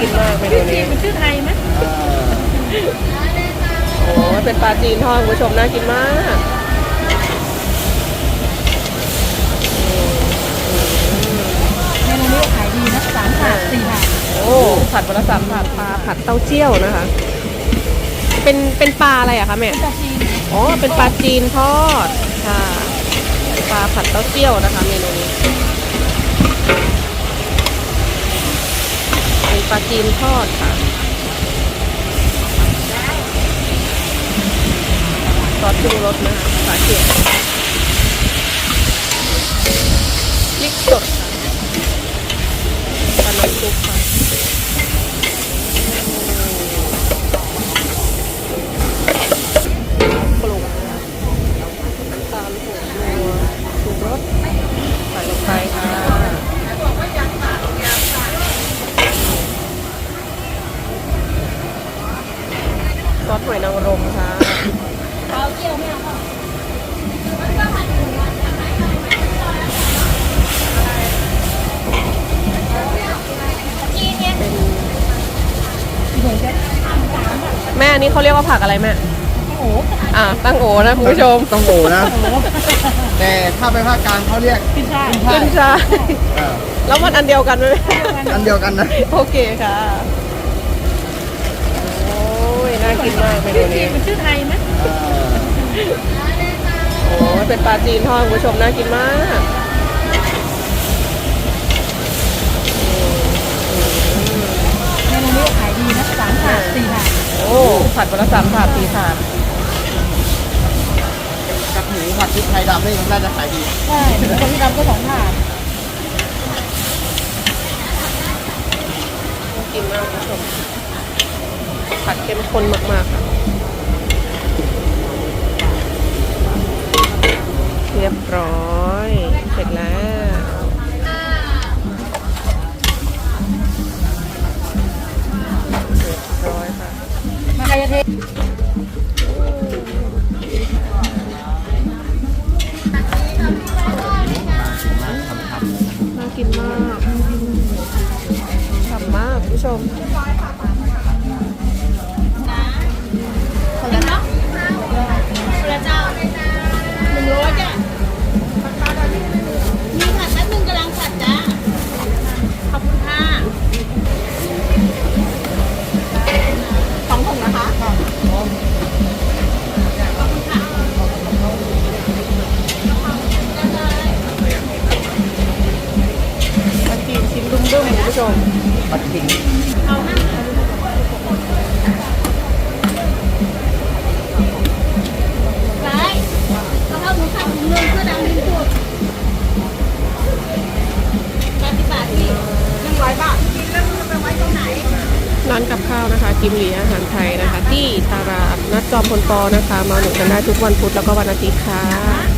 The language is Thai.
กินมากเมนูนี้มันชื่อไทยไหมโอ้เป็นปลาจีนทอดคุณผู้ชมน่ากินมากเมนูนี้ขายดีนะสามถาดสี่ถาดโอ้ผัดวันละสามถาดปลาผัดเต้าเจี้ยวนะคะ เป็นเป็นปลาอะไรอะคะแม่ปลาจีนอ๋อเป็นปลาจีนทอดค่ะ ปลาผัดเต้าเจี้ยวนะคะเมนูนี้ ปลาจีนทอดค่ะซอสปรุงรสนะคะฝาเขียวพริกสดค่ะปลาน้ำซุปค่ะ หอยนางรมค่ะเอาเกี่ยวไม่เอาค่ะแม่อันนี้เขาเรียกว่าผักอะไรแม่โอ้โหอ่าตั้งโอนะคุณผู้ชมต้องโอนะ แต่ถ้าไปภาคกลางเขาเรียกขึ้นช่ายขึ้นช่ายเออแล้วมันอันเดียวกันไหมอันเดียวกันนะ โอเคค่ะโอ้ย น่ากินมากเมนูนี้มันชื่อไทยไหมเออโอ้ยเป็นปลาจีนทอดคุณผู้ชมน่ากินมากเมนูนี้ขายดีนะสามถาดสี่ถาดโอ้ผัดวันละสามถาดสี่ถาดกับหมูผัดพริกไทยดำนี่มันน่าจะขายดีใช่คนที่ดำก็สองถาดน่ากินมากคุณผู้ชม ผัดเข้มข้นมากๆค่ะเรียบร้อยเสร็จแล้วเรียบร้อยค่ะมาใครจะเทน่ากินมากฉ่ำมากคุณผู้ชม ปไว้ตรงไหนร้านกับข้าวนะคะ กิมหลีอาหารไทยนะคะ ที่ตลาดนัดจอมพลปอนะคะ มาหนุนกันได้ทุกวันพุธแล้วก็วันอาทิตย์ค่ะ